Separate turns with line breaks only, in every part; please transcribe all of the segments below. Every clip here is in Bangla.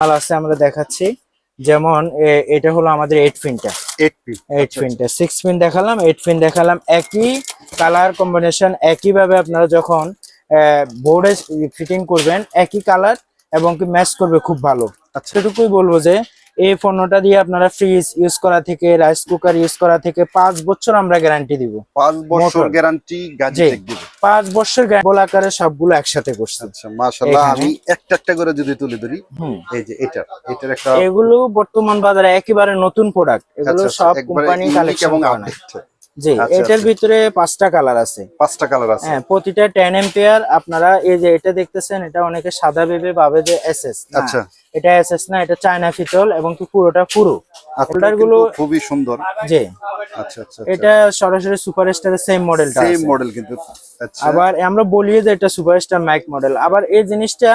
মাল আছে আমরা দেখাচ্ছি। যেমন এটা হলো আমাদের এইট পিনটা
এইট
পিনটা সিক্স পিন দেখালাম এইট পিন দেখালাম। একই কালার কম্বিনেশন একই ভাবে আপনারা যখন বোর্ডে ফিটিং করবেন একই কালার এবং কি ম্যাচ করবে খুব ভালো।
আচ্ছা।
সেটুকুই বলব যে এই পণ্যটা দিয়ে আপনারা ফ্রিজ ইউজ করা থেকে রাইস কুকার ইউজ করা থেকে পাঁচ বছর আমরা গ্যারান্টি দিব।
পাঁচ বছর। গ্যারান্টি
পাঁচ বছর গোল আকারে সবগুলো একসাথে করছে।
আচ্ছা মাশাআল্লাহ আমি একটা একটা করে যদি তুলে ধরি এই যে এটা এটার একটা
এগুলো বর্তমান বাজারে একেবারে নতুন প্রোডাক্ট এগুলো
আচ্ছা,
সব কোম্পানি কালেকশন জি
আচ্ছা,
এটার
আচ্ছা।
ভিতরে পাঁচটা কালার আছে।
পাঁচটা কালার আছে।
হ্যাঁ প্রতিটা টেন এম্পিয়ার আপনারা এই যে এটা দেখতেছেন এটা অনেকে সাদা ভেবে ভাবে যে এসএস
আচ্ছা।
এটা এসএস না এটা চায়না ফিতল এবং কি পুরোটা পুরো
হোল্ডারগুলো খুবই সুন্দর।
জি।
আচ্ছা আচ্ছা
এটা সরাসরি সুপারস্টারের সেম মডেলটা
সেম মডেল কিন্তু। আচ্ছা।
আবার আমরা বলি যে এটা সুপারস্টার মাইক মডেল আবার এই জিনিসটা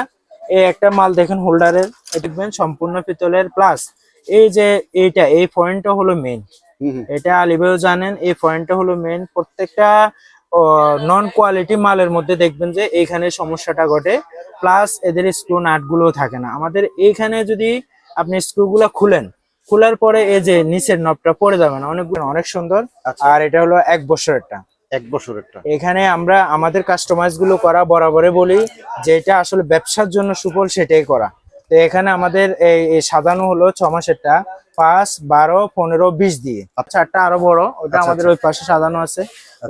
এই একটা মাল দেখেন হোল্ডারের দেখবেন সম্পূর্ণ পিতলের প্লাস এই যে এইটা এই পয়েন্টটা হলো
হুম।
এটা আলিবাইও জানেন এই পয়েন্টটা হলো মেইন প্রত্যেকটা নন কোয়ালিটি মালের মধ্যে দেখবেন যে এইখানে সমস্যাটা ঘটে। প্লাস এদের স্ক্রু নাটগুলো থাকে না। আমাদের এইখানে যদি আপনি স্ক্রু গুলা খুলেন খোলার পরে এই যে নিচের নবটা পড়ে যাবে না অনেক অনেক সুন্দর।
আচ্ছা।
আর এটা হলো এক বছরেরটা।
এক বছরেরটা।
এখানে আমরা আমাদের কাস্টমাইজগুলো করা বরাবরে বলি যেটা আসলে ব্যবসার জন্য সুফল সেটাই করা। তো এখানে আমাদের এই সাজানো হলো ছ মাসেরটা পাঁচ বারো পনেরো বিশ দিয়ে। চারটা আরও বড় ওটা
আচ্ছা,
আমাদের ওই পাশে সাজানো আছে।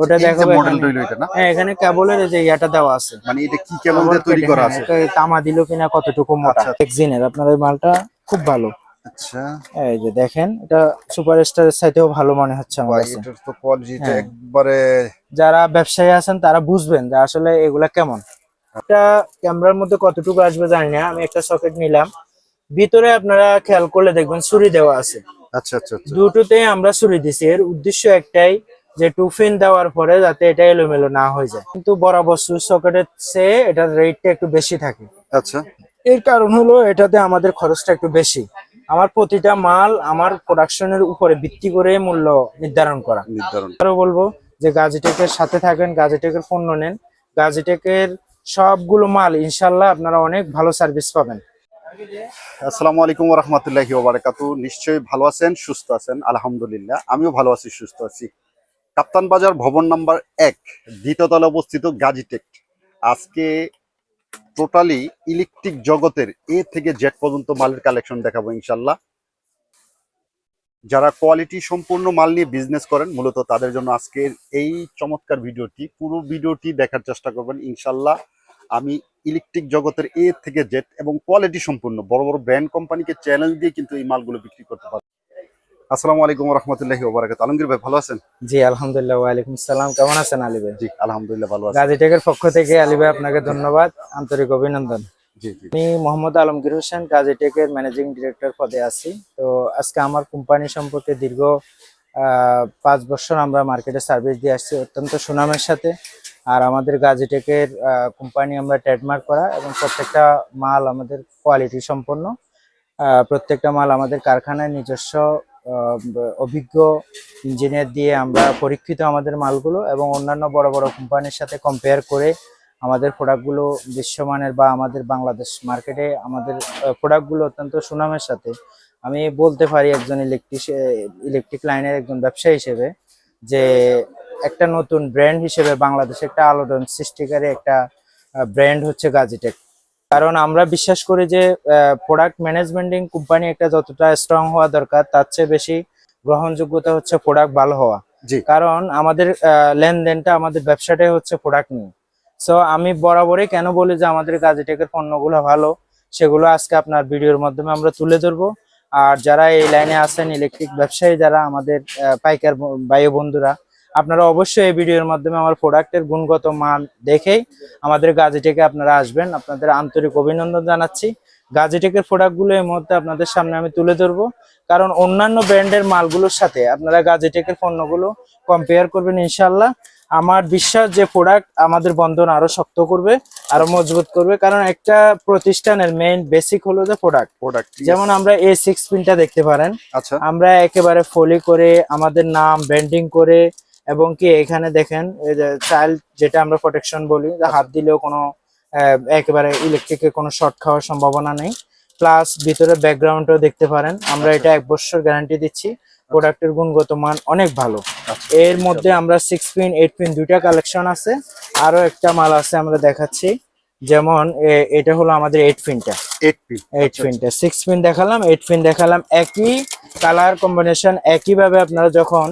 ওটা
আচ্ছা, যে মডেল
এখানে।
এটা
হ্যাঁ কেবলের এই যে ইয়াটা দেওয়া আছে।
মানে এটা কি কেমন তৈরি করা আছে?
হ্যাঁ, তামা দিল কিনা কতটুকু মোটা।
আচ্ছা।
এক্সিনের আপনার এই মালটা খুব ভালো।
আচ্ছা।
এই যে দেখেন এটা সুপার স্টারের সাইতেও ভালো মনে হচ্ছে আমার কাছে।
এটার তো কোয়ালিটিটা
হ্যাঁ।
একবারে
যারা ব্যবসায়ী আছেন তারা বুঝবেন যে আসলে এগুলা কেমন। একটা ক্যামেরার মধ্যে কতটুকু আসবে জানি না আমি একটা সকেট নিলাম। ভিতরে আপনারা খেয়াল করলে দেখবেন ছুরি দেওয়া আছে।
আচ্ছা আচ্ছা আচ্ছা।
দুটোতে আমরা ছুরি দিছি। এর উদ্দেশ্য একটাই যে টুফিন দেওয়ার পরে যাতে এটা এলোমেলো না হয়ে যায়। কিন্তু বরাবর সুইচ সকেটের চেয়ে এটার রেটটা একটু বেশি থাকে।
আচ্ছা।
এর কারণ হলো এটাতে আমাদের খরচটা একটু বেশি। আমার প্রতিটা মাল আমার প্রোডাকশনের উপরে ভিত্তি করে মূল্য নির্ধারণ করা।
নির্ধারণ।
আরও বলব যে গাজিটেকের সাথে থাকেন গাজিটেকের পণ্য নেন গাজিটেকের সবগুলো মাল ইনশাল্লাহ আপনারা অনেক ভালো সার্ভিস পাবেন।
আসসালামু আলাইকুম রাহমাতুল্লাহি ওয়া নিশ্চয়ই ভালো আছেন সুস্থ আছেন আলহামদুলিল্লাহ। আমিও ভালো আছি সুস্থ আছি। কাপ্তান বাজার ভবন নাম্বার এক দ্বিতীয় তলা অবস্থিত গাজীটেক আজকে টোটালি ইলেকট্রিক জগতের এ থেকে জেড পর্যন্ত মালের কালেকশন দেখাবো ইনশাল্লাহ। যারা কোয়ালিটি সম্পূর্ণ মাল নিয়ে বিজনেস করেন, মূলত তাদের জন্য আজকের এই চমৎকার ভিডিওটি, পুরো ভিডিওটি দেখার চেষ্টা করবেন ইনশাল্লাহ। আমি ইলেকট্রিক জগতের এ থেকে জেড এবং কোয়ালিটি সম্পূর্ণ বড় বড় ব্র্যান্ড কোম্পানিকে চ্যালেঞ্জ দিয়ে কিন্তু এই মালগুলো বিক্রি করতে পারে আসসালামু আলাইকুম রহমতুল্লাহি ওবরাকাত আলমগীর ভাই ভালো আছেন?
জি আলহামদুলিল্লাহ ওয়ালাইকুম সালাম কেমন আছেন আলী ভাই?
জি আলহামদুলিল্লাহ ভালো আছি।
গাজিটেকের পক্ষ থেকে আলী ভাই আপনাকে ধন্যবাদ আন্তরিক অভিনন্দন। আমি মোহাম্মদ আলমগীর হোসেন গাজিটেকের ম্যানেজিং ডিরেক্টর পদে আছি। তো আজকে আমার কোম্পানি সম্পর্কে দীর্ঘ পাঁচ বছর আমরা মার্কেটে সার্ভিস দিয়ে আসছি অত্যন্ত সুনামের সাথে। আর আমাদের গাজিটেকের কোম্পানি আমরা ট্রেডমার্ক করা এবং প্রত্যেকটা মাল আমাদের কোয়ালিটি সম্পন্ন। প্রত্যেকটা মাল আমাদের কারখানায় নিজস্ব অভিজ্ঞ ইঞ্জিনিয়ার দিয়ে আমরা পরীক্ষিত আমাদের মালগুলো এবং অন্যান্য বড় বড় কোম্পানির সাথে কম্পেয়ার করে আমাদের প্রোডাক্টগুলো বিশ্বমানের বা আমাদের বাংলাদেশ মার্কেটে আমাদের প্রোডাক্টগুলো অত্যন্ত সুনামের সাথে। আমি বলতে পারি একজন ইলেকট্রিক ইলেকট্রিক লাইনের একজন ব্যবসায়ী হিসেবে যে একটা নতুন ব্র্যান্ড হিসেবে বাংলাদেশে একটা আলোড়ন সৃষ্টিকারী একটা ব্র্যান্ড হচ্ছে গাজিটেক কারণ আমরা বিশ্বাস করি যে প্রোডাক্ট ম্যানেজমেন্টিং কোম্পানি একটা যতটা স্ট্রং হওয়া দরকার তার চেয়ে বেশি গ্রহণযোগ্যতা হচ্ছে প্রোডাক্ট ভালো হওয়া। কারণ আমাদের লেনদেনটা আমাদের ব্যবসাটাই হচ্ছে প্রোডাক্ট নিয়ে। সো আমি বরাবরই কেন বলি যে আমাদের গাজিটেকের পণ্যগুলো ভালো সেগুলো আজকে আপনার ভিডিওর মাধ্যমে আমরা তুলে ধরবো। আর যারা এই লাইনে আছেন ইলেকট্রিক ব্যবসায়ী যারা আমাদের পাইকার ব- ভাই ও বন্ধুরা আপনারা অবশ্যই এই ভিডিওর মাধ্যমে আমার প্রোডাক্টের গুণগত মান দেখেই আমাদের গাজিটেকে আপনারা আসবেন। আপনাদের আন্তরিক অভিনন্দন জানাচ্ছি। গাজিটেকের প্রোডাক্টগুলো এই মুহূর্তে আপনাদের সামনে আমি তুলে ধরবো। কারণ অন্যান্য ব্র্যান্ডের মালগুলোর সাথে আপনারা গাজিটেকের পণ্যগুলো কম্পেয়ার করবেন ইনশাল্লাহ আমার বিশ্বাস যে প্রোডাক্ট আমাদের বন্ধন আরও শক্ত করবে আরও মজবুত করবে। কারণ একটা প্রতিষ্ঠানের মেইন বেসিক হলো যে প্রোডাক্ট
প্রোডাক্ট
যেমন আমরা এ সিক্স পিনটা দেখতে পারেন।
আচ্ছা।
আমরা একেবারে ফলি করে আমাদের নাম ব্যান্ডিং করে এবং কি এখানে দেখেন এই যে চাইল্ড যেটা আমরা প্রোটেকশন বলি যে হাত দিলেও কোনো একেবারে ইলেকট্রিকে কোনো শর্ট খাওয়ার সম্ভাবনা নেই। প্লাস ভিতরে ব্যাকগ্রাউন্ডও দেখতে পারেন। আমরা এটা এক বছর গ্যারান্টি দিচ্ছি। প্রোডাক্টের গুণগত মান অনেক ভালো।
আচ্ছা,
এর মধ্যে আমরা সিক্স পিন এইট পিন দুইটা কালেকশন আছে। আরও একটা মাল আছে আমরা দেখাচ্ছি। যেমন এটা হলো আমাদের এইট পিনটা
এইট
এইট পিনটা সিক্স পিন দেখালাম এইট পিন দেখালাম। একই কালার কম্বিনেশন একইভাবে আপনারা যখন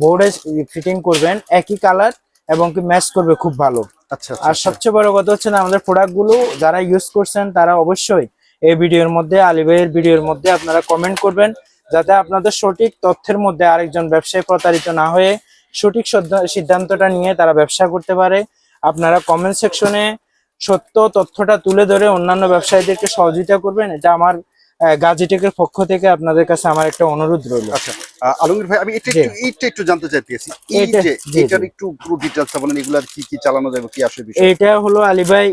বোর্ডে ফিটিং করবেন একই কালার এবং কি ম্যাচ করবে খুব ভালো।
আচ্ছা
আর সবচেয়ে বড় কথা হচ্ছে না আমাদের প্রোডাক্টগুলো যারা ইউজ করছেন তারা অবশ্যই এই ভিডিওর মধ্যে আলিভাইয়ের ভিডিওর মধ্যে আপনারা কমেন্ট করবেন যাতে আপনাদের সঠিক তথ্যের মধ্যে আরেকজন ব্যবসায়ী প্রতারিত না হয়ে সঠিক সিদ্ধান্তটা নিয়ে তারা ব্যবসা করতে পারে। আপনারা কমেন্ট সেকশনে সত্য তথ্যটা তুলে ধরে অন্যান্য ব্যবসায়ীদেরকে সহযোগিতা করবেন এটা আমার গাজীটেকের পক্ষ থেকে আপনাদের কাছে আমার একটা অনুরোধ রইল।
আচ্ছা আলমগীর ভাই আমি এটা একটু এইটা একটু জানতে চাইতেছি। এই যে এটার একটু পুরো ডিটেলসটা বলেন এগুলার কি কি চালানো যাবে কি আসে বিষয়?
এটা হলো আলিভাই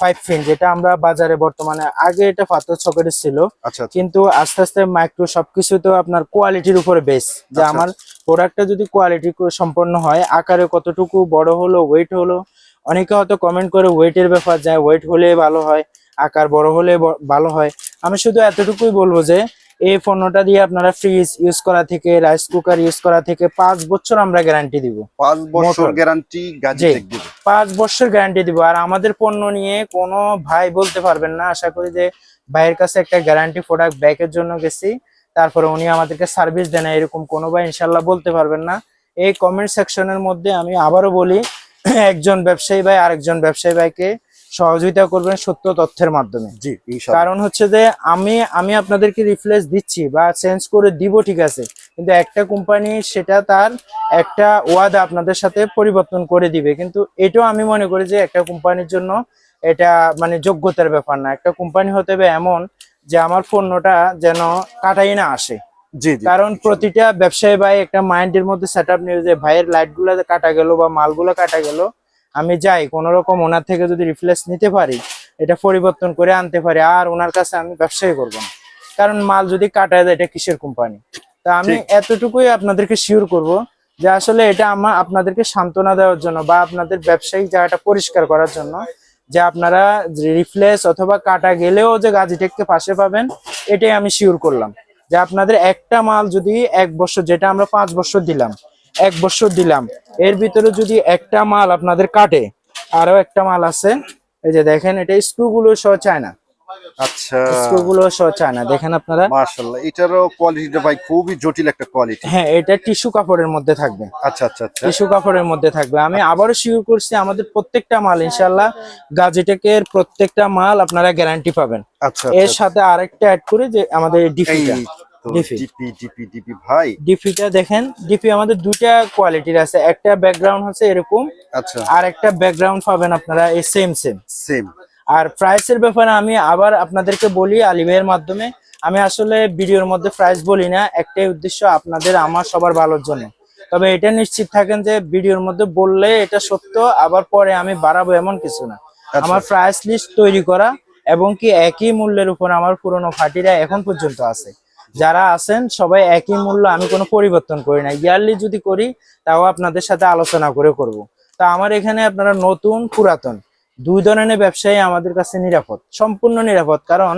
ফাইভ ফিন যেটা আমরা বাজারে বর্তমানে আগে এটা পাথর ছকেটের ছিল।
আচ্ছা আচ্ছা।
কিন্তু আস্তে আস্তে মাইক্রো সবকিছু তো আপনার কোয়ালিটির উপরে বেস যে আমার প্রোডাক্টটা যদি কোয়ালিটি সম্পন্ন হয় আকারে কতটুকু বড় হলো ওয়েট হলো অনেকে হয়তো কমেন্ট করে ওয়েটের ব্যাপার যায় ওয়েট হলে ভালো হয়। আকার বড় হলে ভালো হয়। আমি শুধু এতটুকুই বলব যে এই পণ্যটা দিয়ে আপনারা ফ্রিজ ইউজ করা থেকে রাইস কুকার ইউজ করা থেকে পাঁচ বছর আমরা গ্যারান্টি দিব।
পাঁচ বছর গ্যারান্টি
পাঁচ বছর গ্যারান্টি দিব। আর আমাদের পণ্য নিয়ে কোনো ভাই বলতে পারবেন না। আশা করি যে ভাইয়ের কাছে একটা গ্যারান্টি প্রোডাক্ট ব্যাকের জন্য গেছি। তারপরে উনি আমাদেরকে সার্ভিস দেন এরকম কোনো ভাই ইনশাল্লাহ বলতে পারবেন না। এই কমেন্ট সেকশনের মধ্যে আমি আবারও বলি একজন ব্যবসায়ী ভাই আরেকজন ব্যবসায়ী ভাইকে সহযোগিতা করবেন সত্য তথ্যের মাধ্যমে।
জি
কারণ হচ্ছে যে আমি আমি আপনাদেরকে রিপ্লেস দিচ্ছি বা চেঞ্জ করে দিব ঠিক আছে? কিন্তু একটা কোম্পানি সেটা তার একটা ওয়াদা আপনাদের সাথে পরিবর্তন করে দিবে। কিন্তু এটাও আমি মনে করি যে একটা কোম্পানির জন্য এটা মানে যোগ্যতার ব্যাপার না। একটা কোম্পানি হতে হবে এমন যে আমার পণ্যটা যেন কাটাই না আসে। কারণ প্রতিটা ব্যবসায়ী ভাই একটা মাইন্ডের মধ্যে সেট আপ নিয়ে যে ভাইয়ের লাইটগুলো কাটা গেল বা মালগুলো কাটা গেল আমি যাই কোন রকম ওনার থেকে যদি রিপ্লেস নিতে পারি এটা পরিবর্তন করে আনতে পারি আর ওনার কাছে আমি ব্যবসায়ী করব না। কারণ মাল যদি কাটায় দেয় এটা কিসের কোম্পানি তা আমি এতটুকুই আপনাদেরকে শিওর করব যে আসলে এটা আমার আপনাদেরকে সান্ত্বনা দেওয়ার জন্য বা আপনাদের ব্যবসায়িক জায়গাটা পরিষ্কার করার জন্য যে আপনারা রিপ্লেস অথবা কাটা গেলেও যে গাজিটেককে পাশে পাবেন এটাই আমি শিওর করলাম। যে আপনাদের একটা মাল যদি এক বছর যেটা আমরা পাঁচ বছর দিলাম এক বছর দিলাম। এর ভিতরে যদি একটা মাল আপনাদের কাটে আরও একটা মাল আছে। এই যে দেখেন এটা স্ক্রু গুলো সহ চায় না
আচ্ছা
সহ চায় না দেখেন আপনারা।
মাশাআল্লাহ এটারও কোয়ালিটিটা ভাই খুবই জটিল একটা কোয়ালিটি
হ্যাঁ এটা টিস্যু কাপড়ের মধ্যে থাকবে।
আচ্ছা আচ্ছা আচ্ছা।
টিস্যু কাপড়ের মধ্যে থাকবে। আমি শিওর করছি আমাদের প্রত্যেকটা মাল গাজিটেকের প্রত্যেকটা মাল আপনারা গ্যারান্টি পাবেন।
আচ্ছা
এর
আচ্ছা
সাথে আরেকটা অ্যাড করে যে আমাদের ডিপিটা
তো
ডিপি।
ডিপি ডিপি ডিপি ভাই।
ডিপিটা দেখেন ডিপি আমাদের দুইটা কোয়ালিটির আছে। একটা ব্যাকগ্রাউন্ড হচ্ছে এরকম
আচ্ছা।
আর একটা ব্যাকগ্রাউন্ড পাবেন আপনারা এই সেম সেম
সেম
আর প্রাইসের ব্যাপারে আমি আবার আপনাদেরকে বলি আলিমের মাধ্যমে। আমি আসলে ভিডিওর মধ্যে প্রাইস বলি না একটাই উদ্দেশ্য আপনাদের আমার সবার ভালোর জন্য। তবে এটা নিশ্চিত থাকেন যে ভিডিওর মধ্যে বললে এটা সত্য আবার পরে আমি বাড়াবো এমন কিছু না। আমার প্রাইস লিস্ট তৈরি করা এবং কি একই মূল্যের উপর আমার পুরনো ফাটিরা এখন পর্যন্ত আছে। যারা আছেন, সবাই একই মূল্য, আমি কোনো পরিবর্তন করি না ইয়ারলি যদি করি, তাও আপনাদের সাথে আলোচনা করে করব। তা আমার এখানে আপনারা নতুন, পুরাতন, দুই ধরনের ব্যবসায়ী আমাদের কাছে নিরাপদ, সম্পূর্ণ নিরাপদ। কারণ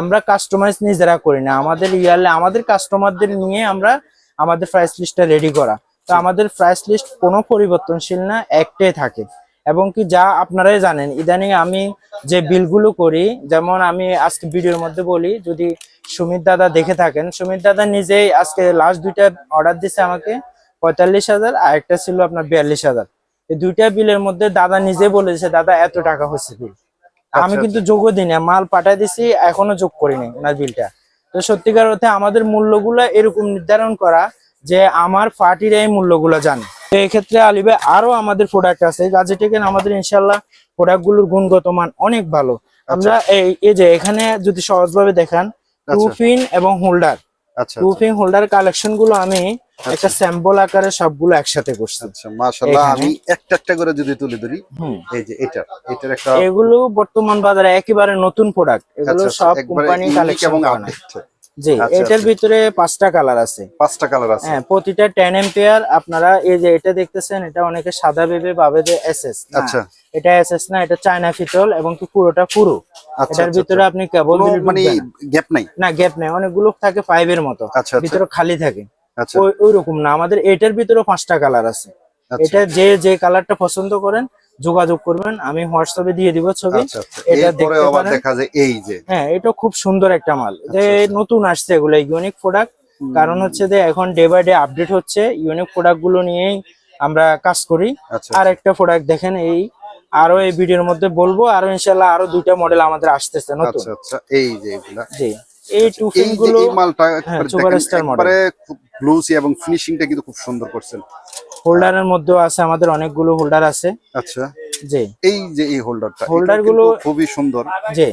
আমরা কাস্টমাইজ নিজেরা করি না। আমাদের ইয়ারলি আমাদের কাস্টমারদের নিয়ে আমরা আমাদের প্রাইস লিস্টটা রেডি করা। তো আমাদের প্রাইস লিস্ট কোনো পরিবর্তনশীল না, একটাই থাকে। এবং কি যা আপনারাই জানেন, ইদানিং আমি যে বিলগুলো করি, যেমন আমি আজকে ভিডিওর মধ্যে বলি, যদি সুমিত দাদা দেখে থাকেন। সুমিত দাদা নিজেই আজকে লাস্ট দুইটা অর্ডার দিছে আমাকে পঁয়তাল্লিশ হাজার আর একটা ছিল আপনার বিয়াল্লিশ হাজার। এই দুইটা বিলের মধ্যে দাদা নিজে বলেছে দাদা এত টাকা হচ্ছে বিল আমি
আচ্ছা,
কিন্তু যোগও দিই না মাল পাঠাই দিছি এখনও যোগ করিনি ওনার বিলটা তো সত্যিকার অর্থে আমাদের মূল্যগুলো এরকম নির্ধারণ করা যে আমার পার্টির এই মূল্যগুলো জানে। তো এক্ষেত্রে আলিবে আরও আমাদের প্রোডাক্ট আছে। গাজেটেকেন আমাদের ইনশাল্লাহ প্রোডাক্টগুলোর গুণগত মান অনেক ভালো। আমরা এই এই যে এখানে যদি সহজভাবে দেখান টু
আচ্ছা।
এবং হোল্ডার
আচ্ছা
টু পিন হোল্ডার কালেকশনগুলো আমি একটা স্যাম্পল আকারে সবগুলো একসাথে করছি।
আচ্ছা মাশাআল্লাহ আমি একটা একটা করে যদি তুলে ধরি এই যে এটা এটার একটা
এগুলো বর্তমান বাজারে একেবারে নতুন প্রোডাক্ট এগুলো
আচ্ছা,
সব কোম্পানি কালেকশন
এবং আপডেট
জি
আচ্ছা,
এটার
আচ্ছা।
ভিতরে পাঁচটা কালার আছে।
পাঁচটা কালার আছে।
হ্যাঁ প্রতিটা টেন এম্পিয়ার আপনারা এই যে এটা দেখতেছেন এটা অনেকে সাদা ভেবে ভাবে যে এসএস
আচ্ছা।
এটা এসএস না এটা চায়না ফিতল এবং কি পুরোটা পুরো।
আচ্ছা
এটার ভিতরে আপনি কেবল
মানে গ্যাপ নাই?
না গ্যাপ নেই। অনেকগুলো থাকে ফাইভের মতো। ভিতরে খালি থাকে।
আচ্ছা।
ওই রকম না। আমাদের এটার ভিতরে পাঁচটা কালার আছে। এটা যে যে কালারটা পছন্দ করেন যোগাযোগ করবেন আমি হোয়াটসঅ্যাপে দিয়ে দিব ছবি।
আচ্ছা আচ্ছা।
এটা দেখতে
আবার
পারেন।
দেখা যায় এই যে।
হ্যাঁ এটা খুব সুন্দর একটা মাল। যে
আচ্ছা।
নতুন আসছে এগুলো ইউনিক প্রোডাক্ট কারণ হচ্ছে যে এখন ডে বাই ডে আপডেট হচ্ছে ইউনিক প্রোডাক্টগুলো নিয়েই আমরা কাজ করি। আর একটা প্রোডাক্ট দেখেন এই আরও এই ভিডিওর মধ্যে বলব আরও ইনশাল্লাহ আরও দুইটা মডেল আমাদের আসতেছে নতুন।
আচ্ছা আচ্ছা। এই যে এগুলা।
জি এই টুফিন
যে
গুলো
এই মালটা
হ্যাঁ,
একবারে
সুপার স্টার মডেল।
একবারে খুব গ্লুসি এবং ফিনিশিংটা কিন্তু খুব সুন্দর করছেন।
হোল্ডারের মধ্যেও আছে আমাদের অনেকগুলো হোল্ডার আছে।
আচ্ছা।
জি।
এই যে এই হোল্ডারটা
Holder গুলো-
খুবই সুন্দর।
জি।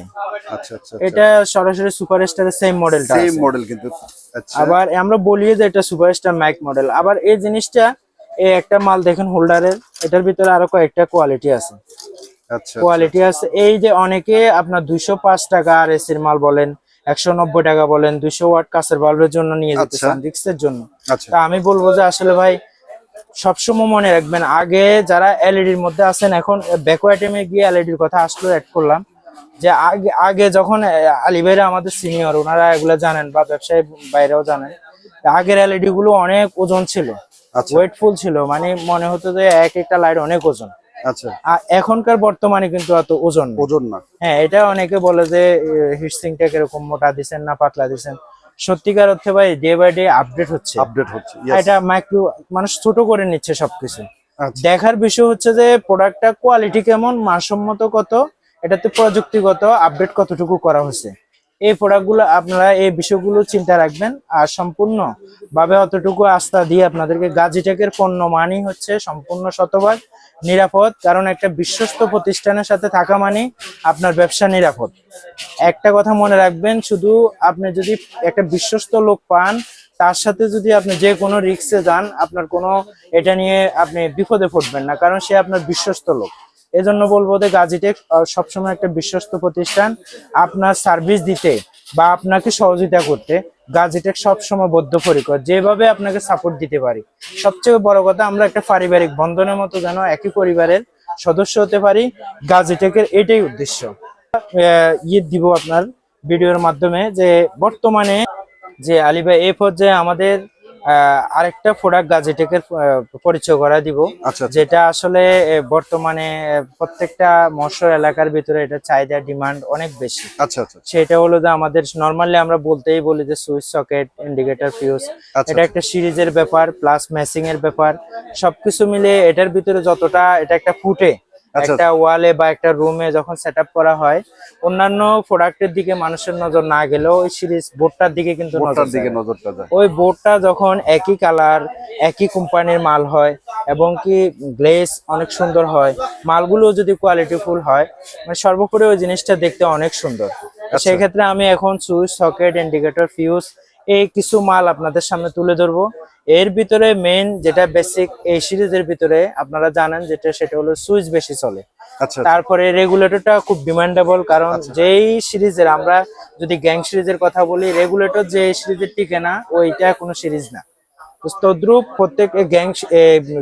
আচ্ছা আচ্ছা
এটা সরাসরি সুপার স্টারের সেম মডেলটা
সেম মডেল কিন্তু আচ্ছা।
আবার আমরা বলি যে এটা সুপারস্টার ম্যাক মডেল আবার এই জিনিসটা এই একটা মাল দেখেন হোল্ডারের এটার ভিতরে আরও কয়েকটা কোয়ালিটি আছে।
আচ্ছা
কোয়ালিটি আছে। এই যে অনেকে আপনার দুইশো পাঁচ টাকা আর এসির মাল বলেন একশো নব্বই টাকা বলেন দুইশো ওয়াট কাছের বাল্বের জন্য নিয়ে যেতে
আচ্ছা।
চান রিক্সের জন্য।
আচ্ছা।
তা আমি বলব যে আসলে ভাই সবসময় মনে রাখবেন আগে যারা এলইডির মধ্যে আছেন এখন ব্যাকওয়ার্ডেমে গিয়ে এলইডির কথা আসলো অ্যাড করলাম যে আগে আগে যখন আলী ভাইরা আমাদের সিনিয়র ওনারা এগুলো জানেন বা ব্যবসায়ী বাইরেও জানেন আগের এলইডি গুলো অনেক ওজন ছিল
আচ্ছা।
ওয়েটফুল ছিল মানে মনে হতো যে এক একটা লাইট অনেক ওজন।
আচ্ছা।
এখনকার বর্তমানে কিন্তু অত ওজন।
ওজন না।
হ্যাঁ এটা অনেকে বলে যে হিটসিংটা কীরকম মোটা দিছেন না পাতলা দিছেন? সত্যিকার অর্থে ভাই ডে বাই ডে আপডেট হচ্ছে।
আপডেট হচ্ছে
এটা মাইক্রো মানুষ ছোট করে নিচ্ছে সবকিছু।
আচ্ছা।
দেখার বিষয় হচ্ছে যে প্রোডাক্টটা কোয়ালিটি কেমন মানসম্মত কত এটাতে প্রযুক্তিগত আপডেট কতটুকু করা হয়েছে। এই প্রোডাক্টগুলো আপনারা এই বিষয়গুলো চিন্তা রাখবেন আর সম্পূর্ণ ভাবে অতটুকু আস্থা দিয়ে আপনাদেরকে গাজিটেকের পণ্য মানই হচ্ছে সম্পূর্ণ শতভাগ। নিরাপদ, কারণ একটা বিশ্বস্ত প্রতিষ্ঠানের সাথে থাকা মানে আপনার ব্যবসা নিরাপদ। একটা কথা মনে রাখবেন, শুধু আপনি যদি একটা বিশ্বস্ত লোক পান, তার সাথে যদি আপনি যে কোনো রিক্সে যান, আপনার কোনো এটা নিয়ে আপনি বিপদে পড়বেন না, কারণ সে আপনার বিশ্বস্ত লোক। এজন্য বলব যে গাজিটেক সবসময় একটা বিশ্বস্ত প্রতিষ্ঠান। আপনার সার্ভিস দিতে বা আপনাকে সহযোগিতা করতে গাজিটেক সবসময় বদ্ধপরিকর, যেভাবে আপনাকে সাপোর্ট দিতে পারি। সবচেয়ে বড় কথা, আমরা একটা পারিবারিক বন্ধনের মতো যেন একই পরিবারের সদস্য হতে পারি গাজিটেকের এটাই উদ্দেশ্য। ইয়ে দিব আপনার ভিডিওর মাধ্যমে যে বর্তমানে যে আলিভাই এ পর্যায়ে আমাদের আরেকটা প্রোডাক্ট গাজেটেকের পরিচয় করা দিব।
আচ্ছা আচ্ছা।
যেটা আসলে বর্তমানে প্রত্যেকটা মৎস্য এলাকার ভিতরে এটা চাহিদা ডিমান্ড অনেক বেশি।
আচ্ছা আচ্ছা
সেটা হলো যে আমাদের নর্মালি আমরা বলতেই বলি যে সুইচ সকেট ইন্ডিকেটর ফিউজ
আচ্ছা
এটা একটা সিরিজের ব্যাপার প্লাস ম্যাচিং এর ব্যাপার সবকিছু মিলে এটার ভিতরে যতটা এটা একটা ফুটে
আচ্ছা।
একটা ওয়ালে বা একটা রুমে যখন সেট করা হয় অন্যান্য প্রোডাক্টের দিকে মানুষের নজর না গেলেও ওই সিরিজ বোর্ডটার দিকে কিন্তু নজর
দিকে নজরটা যায়।
ওই বোর্ডটা যখন একই কালার একই কোম্পানির মাল হয় এবং কি গ্লেস অনেক সুন্দর হয় মালগুলো যদি কোয়ালিটিফুল হয় মানে সর্বোপরি ওই জিনিসটা দেখতে অনেক সুন্দর। সেক্ষেত্রে আমি এখন সুইচ সকেট ইন্ডিকেটর ফিউজ এই কিছু মাল আপনাদের সামনে তুলে ধরবো। এর ভিতরে মেইন যেটা বেসিক এই সিরিজের ভিতরে আপনারা জানেন যেটা সেটা হলো সুইচ বেশি চলে।
আচ্ছা।
তারপরে রেগুলেটরটা খুব ডিমান্ডেবল কারণ যেই সিরিজের আমরা যদি গ্যাং সিরিজের কথা বলি রেগুলেটর যে সিরিজের টিকে না ওইটা কোনো সিরিজ না। তদ্রুপ প্রত্যেক গ্যাং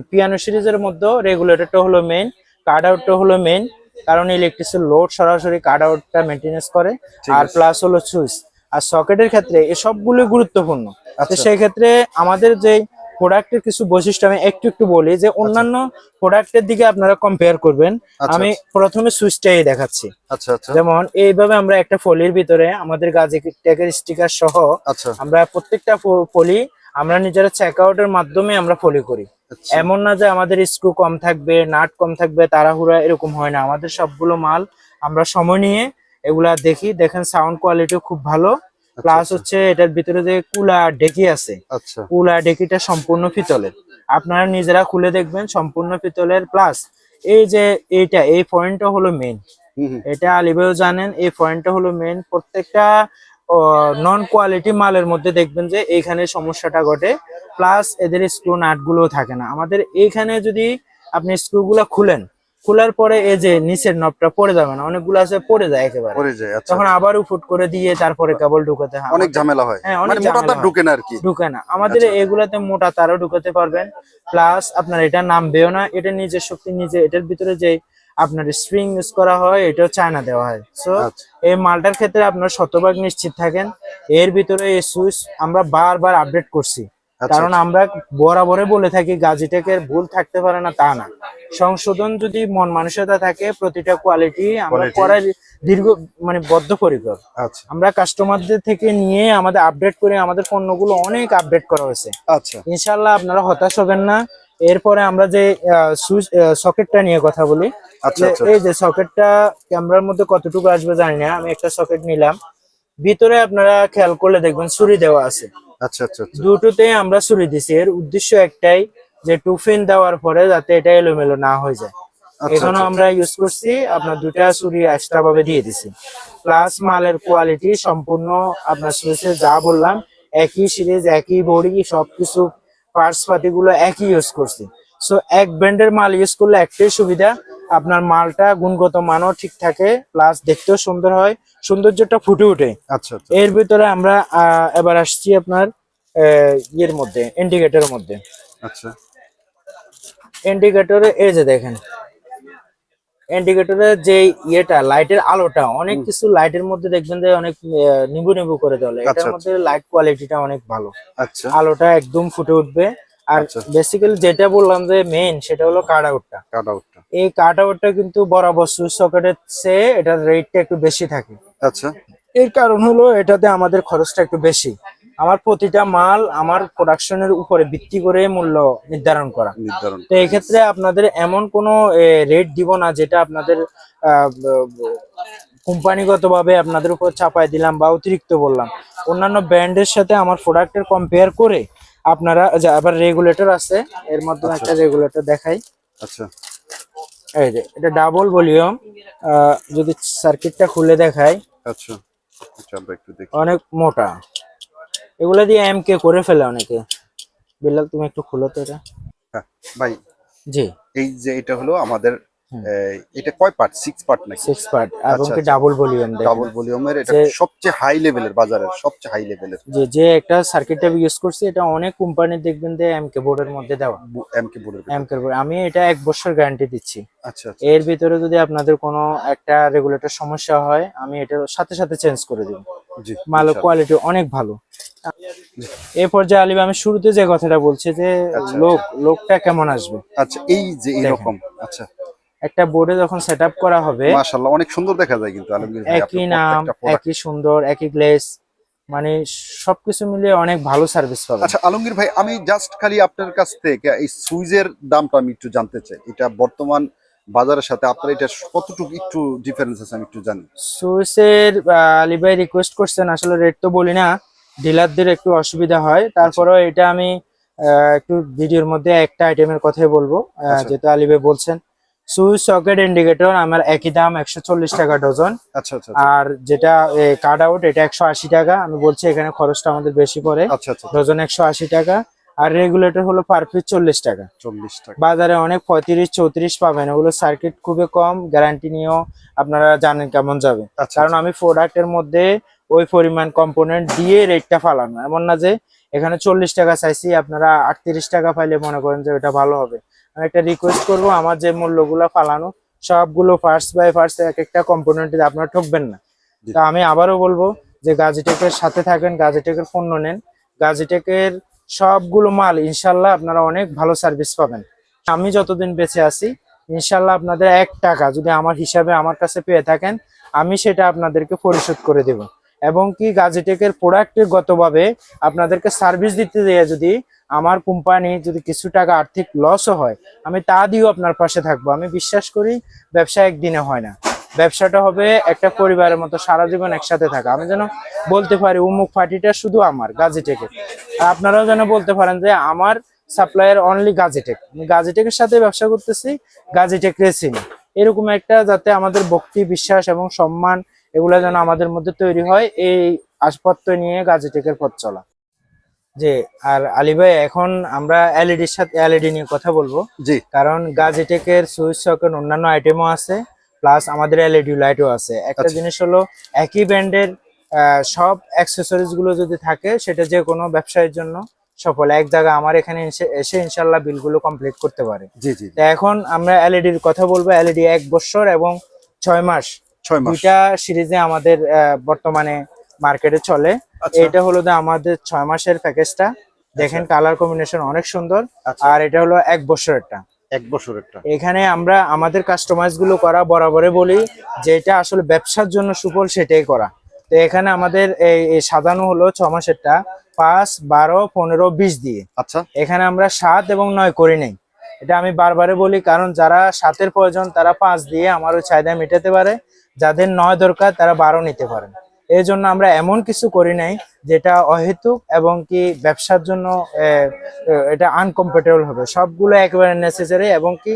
পিয়ানো সিরিজের মধ্যে রেগুলেটরটা হলো মেইন কার্ড আউটটা হলো মেইন কারণ ইলেকট্রিসিটি লোড সরাসরি কার্ড আউটটা মেনটেনেন্স করে আর প্লাস হলো সুইচ। আর সকেটের ক্ষেত্রে এই সবগুলো গুরুত্বপূর্ণ। তো
আচ্ছা।
সেই ক্ষেত্রে আমাদের যে প্রোডাক্টের কিছু বৈশিষ্ট্য আমি একটু একটু বলি যে অন্যান্য প্রোডাক্টের দিকে আপনারা কম্পেয়ার করবেন।
আচ্ছা,
আমি প্রথমে সুইচটাই দেখাচ্ছি।
আচ্ছা আচ্ছা।
যেমন এইভাবে আমরা একটা ফলির ভিতরে আমাদের গাজী ট্যাগের স্টিকার সহ
আচ্ছা।
আমরা প্রত্যেকটা ফলি আমরা নিজেরা চেক আউটের মাধ্যমে আমরা ফলি করি।
আচ্ছা।
এমন না যে আমাদের স্ক্রু কম থাকবে নাট কম থাকবে তাড়াহুড়া এরকম হয় না। আমাদের সবগুলো মাল আমরা সময় নিয়ে এগুলা দেখি দেখেন সাউন্ড কোয়ালিটিও খুব ভালো। প্লাস
আচ্ছা।
হচ্ছে এটার ভিতরে যে কুলা ডেকি আছে
আচ্ছা।
কুলা ডেকিটা সম্পূর্ণ পিতলের। আপনারা নিজেরা খুলে দেখবেন সম্পূর্ণ পিতলের। প্লাস এই যে এইটা এই পয়েন্টটা হলো
হুম।
এটা আলিভাইও জানেন এই পয়েন্টটা হলো মেন প্রত্যেকটা নন কোয়ালিটি মালের মধ্যে দেখবেন যে এইখানে সমস্যাটা ঘটে। প্লাস এদের স্ক্রু নাটগুলো থাকে না। আমাদের এইখানে যদি আপনি স্ক্রু গুলা খুলেন খোলার পরে এই যে নিচের নবটা পড়ে যাবে না অনেকগুলো আছে পড়ে যায় একেবারে।
পরে যায় আচ্ছা।
তখন আবারও ফুট করে দিয়ে তারপরে কেবল ঢুকাতে হয়।
অনেক ঝামেলা হয়।
হ্যাঁ, অনেক
মানে মোটা তার ঢুকে না আর কি।
ঢুকে না। আমাদের
আচ্ছা।
এগুলাতে মোটা তারও ঢুকাতে পারবেন। প্লাস আপনার এটা নামবেও না এটা নিজের শক্তি নিজে এটার ভিতরে যে আপনার স্প্রিং ইউজ করা হয় এটাও চায়না দেওয়া হয়। সো
আচ্ছা।
এই মালটার ক্ষেত্রে আপনার শতভাগ নিশ্চিত থাকেন। এর ভিতরে এই সুইচ আমরা বারবার আপডেট করছি। কারণ আমরা বরাবরে বলে থাকি গাজিটেকের ভুল থাকতে পারে না তা না। সংশোধন যদি মন মানসিকতা থাকে প্রতিটা কোয়ালিটি আমরা। করার দীর্ঘ মানে বদ্ধপরিকর
আচ্ছা।
আমরা কাস্টমারদের থেকে নিয়ে আমাদের আপডেট করে আমাদের পণ্যগুলো অনেক আপডেট করা হয়েছে।
আচ্ছা।
ইনশাল্লাহ আপনারা হতাশ হবেন না। এরপরে আমরা যে সুইচ সকেটটা নিয়ে কথা বলি।
আচ্ছা আচ্ছা।
এই যে সকেটটা ক্যামেরার মধ্যে কতটুকু আসবে জানি না আমি একটা সকেট নিলাম। ভিতরে আপনারা খেয়াল করলে দেখবেন ছুরি দেওয়া আছে।
আচ্ছা আচ্ছা
দুটোতেই আমরা ছুরি দিছি। এর উদ্দেশ্য একটাই যে টুফিন দেওয়ার পরে যাতে এটা এলোমেলো না হয়ে যায়।
আচ্ছা,
আমরা ইউজ করছি আপনার দুটা ছুরি এক্সট্রা ভাবে দিয়ে দিছি। প্লাস মালের কোয়ালিটি সম্পূর্ণ আপনার সুইচে যা বললাম একই সিরিজ একই বডি সবকিছু পার্টস পাতি গুলো একই ইউজ করছি। সো এক ব্র্যান্ডের মাল ইউজ করলে একটাই সুবিধা আপনার মালটা গুণগত মানও ঠিক থাকে প্লাস দেখতেও সুন্দর হয় সৌন্দর্যটা ফুটে উঠে
আচ্ছা আচ্ছা।
এর ভিতরে আমরা এবার আসছি আপনার ইয়ের মধ্যে ইন্ডিকেটরের মধ্যে।
আচ্ছা।
ইন্ডিকেটরে এই যে দেখেন। ইন্ডিকেটরের যে ইয়েটা লাইটের আলোটা অনেক কিছু লাইটের মধ্যে দেখবেন যে অনেক নিবু নিবু করে তোলে
আচ্ছা,
এটার মধ্যে লাইট কোয়ালিটিটা অনেক ভালো।
আচ্ছা।
আলোটা একদম ফুটে উঠবে। আর
আচ্ছা।
বেসিক্যালি যেটা বললাম যে মেইন সেটা হলো কাট আউটটা
কাট আউটটা
এই কাট আউটটা কিন্তু বরাবর সুইচ সকেটের চেয়ে এটার রেটটা একটু বেশি থাকে।
আচ্ছা।
এর কারণ হলো এটাতে আমাদের খরচটা একটু বেশি। আমার প্রতিটা মাল আমার প্রোডাকশনের উপরে ভিত্তি করে মূল্য নির্ধারণ করা। তো এই ক্ষেত্রে আপনাদের এমন কোনো রেট দিব না যেটা আপনাদের কোম্পানিগত ভাবে আপনাদের উপর চাপাই দিলাম বা অতিরিক্ত বললাম। অন্যান্য ব্র্যান্ডের সাথে আমার প্রোডাক্টের কম্পেয়ার করে আপনারা যে আবার রেগুলেটর আছে এর মাধ্যমে একটা রেগুলেটর দেখাই।
আচ্ছা।
এই যে এটা ডাবল ভলিউম যদি সার্কিটটা খুলে দেখাই।
আচ্ছা। আচ্ছা আমরা একটু দেখি।
অনেক মোটা। এগুলা দিয়ে এম কে করে ফেলে অনেকে। বিল্লাল তুমি একটু খুলো তো এটা।
হ্যাঁ ভাই।
জি।
এই যে এটা হলো আমাদের এটা কয় পার্ট সিক্স পার্ট নাকি?
সিক্স পার্ট এবং
আচ্ছা,
কি
আচ্ছা।
ডাবল ভলিউম
ডাবল ভলিউমের এটা সবচেয়ে হাই লেভেলের বাজারের সবচেয়ে হাই লেভেলের
যে যে একটা সার্কিট আমি ইউজ করছি এটা অনেক কোম্পানি দেখবেন যে এম কে বোর্ডের মধ্যে দেওয়া।
এমকে বোর্ডের
এম কে বোর্ড আমি এটা এক বছর গ্যারান্টি দিচ্ছি।
আচ্ছা আচ্ছা।
এর ভিতরে যদি আপনাদের কোনো একটা রেগুলেটর সমস্যা হয় আমি এটার সাথে সাথে চেঞ্জ করে দিব।
জি ইনশাআল্লাহ।
কোয়ালিটি অনেক ভালো। এই পর্যায়ে আলিবা আমি শুরুতে যে কথাটা বলছি যে
আচ্ছা,
লোক লোকটা কেমন আসবে?
আচ্ছা এই যে এরকম আচ্ছা।
একটা বোর্ডে যখন সেট করা হবে
মাশাআল্লাহ অনেক সুন্দর দেখা যায় কিন্তু আলমগীর ভাই
একই নাম একই সুন্দর একই গ্লেস মানে সবকিছু মিলিয়ে অনেক ভালো সার্ভিস পাবেন।
আচ্ছা আলমগীর ভাই আমি জাস্ট খালি আপনার কাছ থেকে এই সুইজের দামটা আমি একটু জানতে চাই। এটা বর্তমান বাজারের সাথে আপনার এটা কতটুকু একটু ডিফারেন্স আছে আমি একটু জানি।
সুইসের আলী ভাই রিকোয়েস্ট করছেন আসলে রেট তো বলি না ডিলারদের একটু অসুবিধা হয়। তারপরেও এটা আমি একটু ভিডিওর মধ্যে একটা আইটেমের কথাই বলব। যেহেতু আলী ভাই বলছেন। সুইচ সকেট ইন্ডিকেটর আমার একই দাম একশো চল্লিশ টাকা ডজন।
আচ্ছা আচ্ছা আচ্ছা।
আর যেটা কার্ড আউট এটা একশো আশি টাকা। আমি বলছি এখানে খরচটা আমাদের বেশি পড়ে।
আচ্ছা আচ্ছা
ডজন একশো আশি টাকা। আর রেগুলেটর হলো পার পিস চল্লিশ টাকা।
চল্লিশ টাকা।
বাজারে অনেক পঁয়ত্রিশ চৌত্রিশ পাবেন। ওগুলো সার্কিট খুবই কম গ্যারান্টি নিয়েও আপনারা জানেন কেমন যাবে। কারণ আমি প্রোডাক্টের মধ্যে ওই পরিমাণ কম্পোনেন্ট দিয়ে রেটটা ফালানো। এমন না যে এখানে চল্লিশ টাকা চাইছি আপনারা আটত্রিশ টাকা পাইলে মনে করেন যে ওটা ভালো হবে। আমি একটা রিকোয়েস্ট করব আমার যে মূল্যগুলো ফালানো সবগুলো ফার্স্ট বাই ফার্স্ট এক একটা কম্পোনেন্ট আপনারা ঠকবেন না। তা আমি আবারও বলব যে গাজিটেকের সাথে থাকেন গাজিটেকের পণ্য নেন। গাজিটেকের সবগুলো মাল ইনশাল্লাহ আপনারা অনেক ভালো সার্ভিস পাবেন। আমি যতদিন বেঁচে আছি ইনশাল্লাহ আপনাদের এক টাকা যদি আমার হিসাবে আমার কাছে পেয়ে থাকেন আমি সেটা আপনাদেরকে পরিশোধ করে দেব। এবং কি গাজিটেকের প্রোডাক্টের গতভাবে আপনাদেরকে সার্ভিস দিতে দিয়ে যদি আমার কোম্পানি যদি কিছু টাকা আর্থিক লসও হয়, আমি তা দিয়েও আপনার পাশে থাকব। আমি বিশ্বাস করি ব্যবসা একদিনে হয় না। ব্যবসাটা হবে একটা পরিবারের মতো সারা জীবন একসাথে থাকা। আমি যেন বলতে পারি, উমুক পার্টিটা শুধু আমার গাজিটেকের আপনারাও যেন বলতে পারেন যে, আমার সাপ্লায়ার অনলি গাজিটেক আমি গাজিটেকের সাথে ব্যবসা করতেছি গাজিটেক রেসিং এরকম একটা যাতে আমাদের ভক্তি, বিশ্বাস এবং সম্মান এগুলো যেন আমাদের মধ্যে তৈরি হয়, এই আসপত্র নিয়ে গাজিটেকের পথ চলা। যে আর আলী ভাই এখন আমরা এলইডির সাথে এলইডি নিয়ে কথা বলব।
জি।
কারণ গাজিটেকের সুইচ সকেট অন্যান্য আইটেমও আছে প্লাস আমাদের এলইডি লাইটও আছে। একটা
আচ্ছা।
জিনিস হলো একই ব্র্যান্ডের সব অ্যাক্সেসরিজগুলো যদি থাকে সেটা যে কোনো ব্যবসায়ের জন্য সফল। এক জায়গায় আমার এখানে এসে ইনশাল্লাহ বিলগুলো কমপ্লিট করতে পারে।
জি জি।
তো এখন আমরা এলইডির কথা বলব। এলইডি এক বছর এবং ছয় মাস।
ছয় মাস।
দুইটা সিরিজে আমাদের বর্তমানে মার্কেটে চলে। এটা হলো আমাদের ছয় মাসের প্যাকেজটা। দেখেন কালার কম্বিনেশন অনেক সুন্দর।
আচ্ছা।
আর এটা হলো এক বছরেরটা।
এক বছরেরটা।
এখানে আমরা আমাদের কাস্টমাইজগুলো করা বরাবরে বলি যেটা আসলে ব্যবসার জন্য সুফল সেটাই করা। তো এখানে আমাদের এই সাজানো হলো ছ মাসেরটা পাঁচ বারো পনেরো বিশ দিয়ে।
আচ্ছা।
এখানে আমরা সাত এবং নয় করি নেই। এটা আমি বারবারে বলি কারণ যারা সাতের প্রয়োজন তারা পাঁচ দিয়ে আমার ওই চাহিদা মেটাতে পারে। যাদের নয় দরকার তারা বারো নিতে পারেন। এই জন্য আমরা এমন কিছু করি নাই যেটা অহেতুক এবং কি ব্যবসার জন্য এটা আনকমফোর্টেবল হবে। সবগুলো একেবারে নেসেসারি এবং কি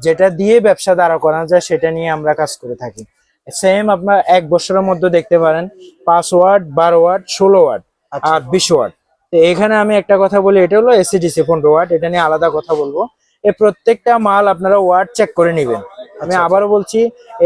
যেটা দিয়ে ব্যবসা দাঁড়া করানো যায় সেটা নিয়ে আমরা কাজ করে থাকি। সেম আপনার এক বছরের মধ্যে দেখতে পারেন পাঁচ ওয়ার্ড বারো ওয়ার্ড ষোলো ওয়াট
আচ্ছা।
আর বিশ ওয়ার্ড তো এখানে আমি একটা কথা বলি এটা হলো এসিডিসি পনেরো ওয়ার্ড এটা নিয়ে আলাদা কথা বলব। এই প্রত্যেকটা মাল আপনারা ওয়াট চেক করে নেবেন। আমি
আচ্ছা।
আবারও বলছি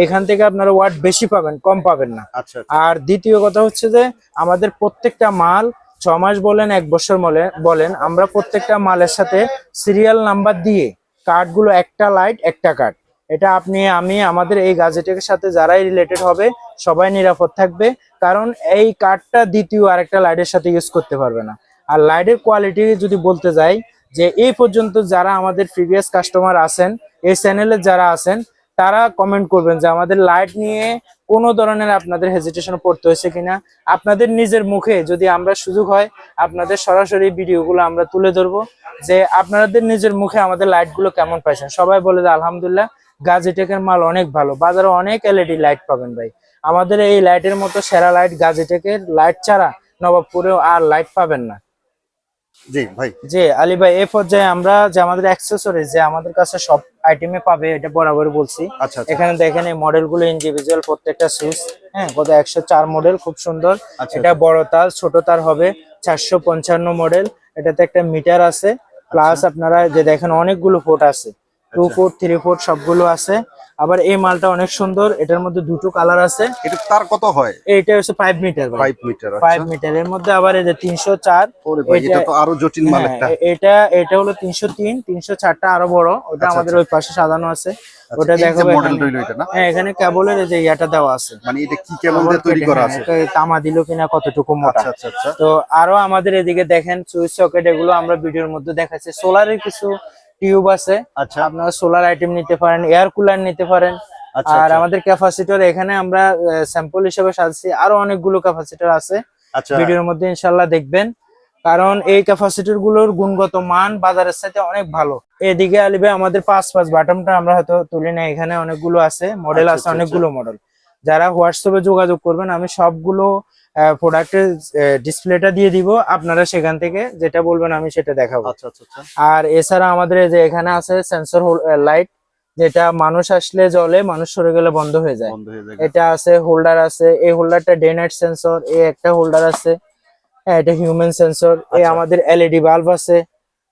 এখান থেকে আপনারা ওয়াট বেশি পাবেন কম পাবেন না।
আচ্ছা
আর দ্বিতীয় কথা হচ্ছে যে আমাদের প্রত্যেকটা মাল ছ মাস বলেন এক বছর বলে বলেন আমরা প্রত্যেকটা মালের সাথে সিরিয়াল নাম্বার দিয়ে কার্ডগুলো একটা লাইট একটা কার্ড এটা আপনি আমি আমাদের এই গাজেটের সাথে যারাই রিলেটেড হবে সবাই নিরাপদ থাকবে কারণ এই কার্ডটা দ্বিতীয় আর আরেকটা লাইটের সাথে ইউজ করতে পারবে না। আর লাইটের কোয়ালিটি যদি বলতে যাই যে এই পর্যন্ত যারা আমাদের প্রিভিয়াস কাস্টমার আছেন, এই চ্যানেলে যারা আছেন, তারা কমেন্ট করবেন যে আমাদের লাইট নিয়ে কোনো ধরনের আপনাদের হেজিটেশন পড়তে হয়েছে কিনা। আপনাদের নিজের মুখে যদি আমরা সুযোগ হয়, আপনাদের সরাসরি ভিডিওগুলো আমরা তুলে ধরবো যে আপনাদের নিজের মুখে আমাদের লাইটগুলো কেমন পাইছেন। সবাই বলে যে, আলহামদুলিল্লাহ গাজিটেকের মাল অনেক ভালো। বাজারে অনেক এলইডি লাইট পাবেন ভাই। আমাদের এই লাইটের মতো সেরা লাইট গাজিটেকের লাইট ছাড়া নবাবপুরেও আর লাইট পাবেন না।
জি ভাই।
জি আলী ভাই এই পর্যায়ে আমরা যে আমাদের অ্যাক্সেসরিজ যে আমাদের কাছে সব আইটেমে পাবে এটা বরাবর বলছি।
আচ্ছা আচ্ছা।
এখানে দেখেন এই মডেলগুলো ইন্ডিভিজুয়াল প্রত্যেকটা সুইচ হ্যাঁ কত একশো চার মডেল খুব সুন্দর।
আচ্ছা
এটা বড় তার ছোট তার হবে চারশো পঞ্চান্ন মডেল এটাতে একটা মিটার আছে প্লাস আপনারা যে দেখেন অনেকগুলো পোর্ট আছে। টু
আচ্ছা।
ফোর থ্রি ফোর সবগুলো আছে। আবার এই মালটা অনেক সুন্দর এটার মধ্যে দুটো কালার আছে।
এটা তার কত হয়?
এটা হচ্ছে five metre
five metre
five metre এর মধ্যে আবার এই যে তিনশো চার
ওরে ভাই এটা তো আরও জটিল মাল
হ্যাঁ,
একটা।
এটা এটা হলো তিনশো তিন তিনশো চারটা আরও বড়। ওটা
আচ্ছা,
আমাদের ওই পাশে সাজানো আছে। ওটা
আচ্ছা,
দেখো
না?
হ্যাঁ এখানে কেবলের যে ইয়াটা দেওয়া আছে।
মানে এটা কি কেমন দিয়ে তৈরি করা আছে?
তামা দিল কিনা কতটুকু মোটা।
আচ্ছা আচ্ছা আচ্ছা।
তো আরও আমাদের এদিকে দেখেন সুইচ সকেট এগুলো আমরা ভিডিওর মধ্যে দেখাচ্ছি। সোলারের কিছু টিউব আছে।
আচ্ছা।
আপনারা সোলার আইটেম নিতে পারেন এয়ার কুলার নিতে পারেন।
আচ্ছা
আর
আচ্ছা,
আমাদের ক্যাপাসিটর এখানে আমরা স্যাম্পল হিসেবে সাজছি আরও অনেকগুলো ক্যাপাসিটর আছে।
আচ্ছা।
ভিডিওর মধ্যে ইনশাল্লাহ দেখবেন। কারণ এই ক্যাপাসিটরগুলোর গুণগত মান বাজারের সাথে অনেক ভালো। এদিকে আলিবে আমাদের পাঁচ পাঁচ বাটনটা আমরা হয়তো তুলি না এখানে অনেকগুলো আছে মডেল আছে অনেকগুলো মডেল যারা হোয়াটসঅ্যাপে যোগাযোগ করবেন আমি সবগুলো প্রোডাক্টের ডিসপ্লেটা দিয়ে দিব। আপনারা সেখান থেকে যেটা বলবেন আমি সেটা দেখাবো।
আচ্ছা আচ্ছা আচ্ছা।
আর এছাড়া আমাদের যে এখানে আছে সেন্সর লাইট যেটা মানুষ আসলে জলে মানুষ সরে গেলে বন্ধ হয়ে যায়। এটা আছে হোল্ডার আছে এই হোল্ডারটা ডে নাইট সেন্সর এই একটা হোল্ডার আছে হ্যাঁ এটা হিউম্যান সেন্সর এই
আচ্ছা।
আমাদের এলইডি বাল্ব আছে।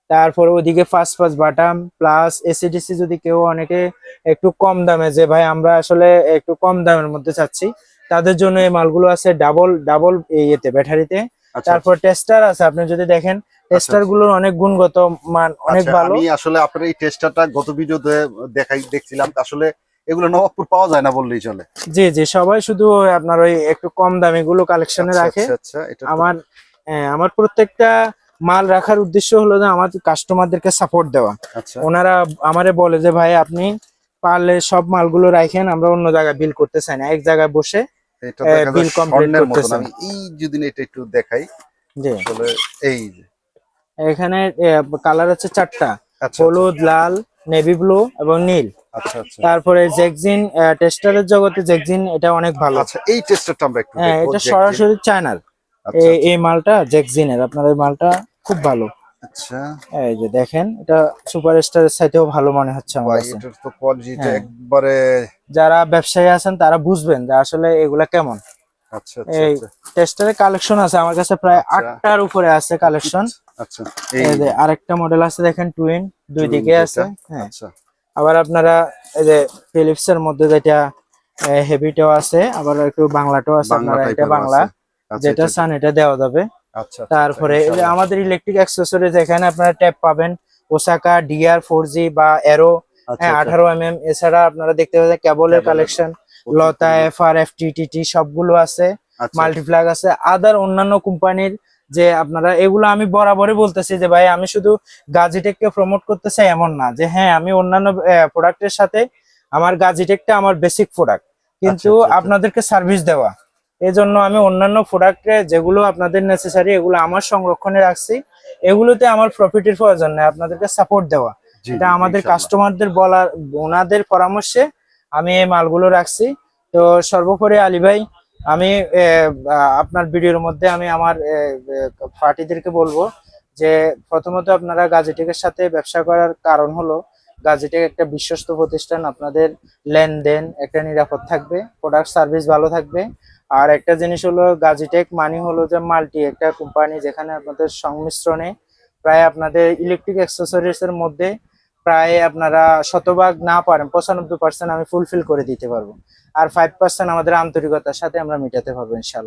তারপর ওদিকে ফার্স্ট ফাস্ট বাটাম প্লাস এসিডিসি যদি কেউ অনেকে একটু কম দামে যে ভাই আমরা আসলে একটু কম দামের মধ্যে চাচ্ছি তাদের জন্য এই মালগুলো আছে ডাবল ডাবল ইয়েতে ব্যাটারিতে।
আচ্ছা
তারপর টেস্টার আছে আপনি যদি দেখেন টেস্টারগুলোর অনেক গুণগত মান অনেক
আচ্ছা,
ভালো।
আমি আসলে আপনার এই টেস্টারটা গত ভিডিওতে দেখাই দেখছিলাম আসলে এগুলো নবাবপুর পাওয়া যায় না বললেই চলে।
জি জি সবাই শুধু আপনার ওই একটু কম দামি গুলো কালেকশনে
আচ্ছা,
রাখে।
আচ্ছা আচ্ছা এটা
আমার হ্যাঁ, আমার প্রত্যেকটা মাল রাখার উদ্দেশ্য হলো যে আমার কাস্টমারদেরকে সাপোর্ট দেওয়া।
আচ্ছা।
ওনারা আমারে বলে যে ভাই আপনি পারলে সব মালগুলো রাখেন আমরা অন্য জায়গায় বিল করতে চাই না। এক জায়গায় বসে করতেছেন।
আমি এই যদি এটা একটু দেখাই। এই
এখানে কালার আছে চারটা।
আচ্ছা
হলুদ লাল নেভি ব্লু এবং নীল।
আচ্ছা আচ্ছা।
তারপরে জেকজিন টেস্টারের জগতে জেকজিন এটা অনেক ভালো।
আচ্ছা এই টেস্টারটা আমরা একটু
হ্যাঁ এটা সরাসরি চায়নার
আচ্ছা
এই- এই মালটা জেকজিনের আপনার এই মালটা খুব ভালো।
আচ্ছা।
এই যে দেখেন এটা সুপারস্টারের সাইতেও ভালো মনে হচ্ছে আমার কাছে।
এটার তো কোয়ালিটিটা
হ্যাঁ।
একবারে
যারা ব্যবসায়ী আছেন তারা বুঝবেন যে আসলে এগুলা কেমন।
আচ্ছা আচ্ছা
এই
আচ্ছা,
টেস্টারের কালেকশন আছে আমার কাছে প্রায়
আচ্ছা।
আটটার উপরে আছে কালেকশন
আচ্ছা এই
এই যে আরেকটা মডেল আছে দেখেন টুইন দুই দিকে আছে হ্যাঁ।
আচ্ছা।
আবার আপনারা এই যে ফিলিপস এর মধ্যে যেটা হেভিটাও আছে আবার একটু বাংলাটাও আছে
বাংলা
আপনারা এটা বাংলা।
আচ্ছা
যেটা চান এটা দেওয়া যাবে।
আচ্ছা আচ্ছা,
তারপরে এই যে আমাদের ইলেকট্রিক অ্যাক্সেসরিজ এখানে আপনারা ট্যাপ পাবেন। ওসাকা ডিআর ফোর জি বা এরো
আচ্ছা,
হ্যাঁ
আচ্ছা,
আঠারো এম এম এছাড়া আপনারা দেখতে পাচ্ছেন কেবলের কালেকশন লতা। এফ আর এফ টি সবগুলো আছে।
আচ্ছা,
মাল্টিপ্লাগ আছে। আদার অন্যান্য কোম্পানির যে আপনারা এগুলো আমি বরাবরই বলতেছি যে ভাই আমি শুধু গাজিটেককে প্রমোট করতে চাই এমন না যে হ্যাঁ আমি অন্যান্য প্রোডাক্টের সাথে আমার গাজিটেকটা আমার বেসিক প্রোডাক্ট কিন্তু
আচ্ছা, আচ্ছা।
আপনাদেরকে সার্ভিস দেওয়া। এই জন্য আমি অন্যান্য প্রোডাক্টে যেগুলো আপনাদের নেসেসারি এগুলো আমার সংরক্ষণে রাখছি। এগুলোতে আমার প্রফিটের প্রয়োজন নেই আপনাদেরকে সাপোর্ট দেওয়া। এটা আমাদের কাস্টমারদের বলার ওনাদের পরামর্শে আমি এই মালগুলো রাখছি। তো সর্বোপরি আলী ভাই আমি আপনার ভিডিওর মধ্যে আমি আমার পার্টিদেরকে বলব যে প্রথমত আপনারা গাজেটেকের সাথে ব্যবসা করার কারণ হলো গাজেটেক একটা বিশ্বস্ত প্রতিষ্ঠান। আপনাদের লেনদেন একটা নিরাপদ থাকবে প্রোডাক্ট সার্ভিস ভালো থাকবে। আর একটা জিনিস হলো গাজিটেক মানি হলো যে মাল্টি একটা কোম্পানি যেখানে আপনাদের সংমিশ্রণে প্রায় আপনাদের ইলেকট্রিক অ্যাক্সেসরিজ এর মধ্যে প্রায় আপনারা শতভাগ না পারেন, পঁচানব্বই পার্সেন্ট আমি ফুলফিল করে দিতে পারব। আর ফাইভ পার্সেন্ট আমাদের আন্তরিকতার সাথে আমরা মেটাতে পারব ইনশাল্লাহ।